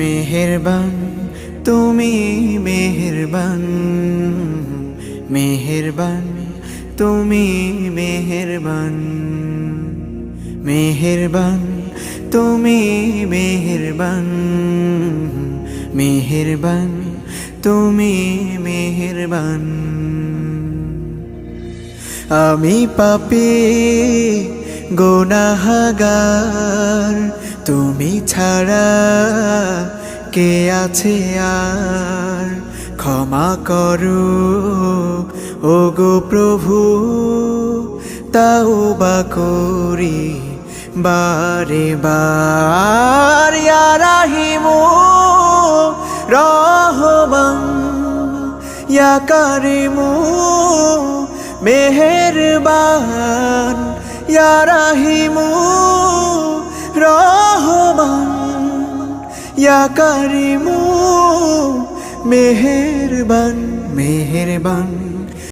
মেহেরবান, তুমি মেহেরবান মেহেরবান, তুমি মেহেরবান মেহেরবান, তুমি মেহেরবান মেহেরবান, তুমি মেহেরবান। আমি পাপি, গোনাহাগার, তুমি ছাড়া কে আছে আর? ক্ষমা করো। ও গো প্রভু, তাও বা করি বারে বার। ইয়া রাহিমু রহমান ইয়া কারিমু মেহেরবান। ইয়া কারিমু মেহেরবান মেহেরবান।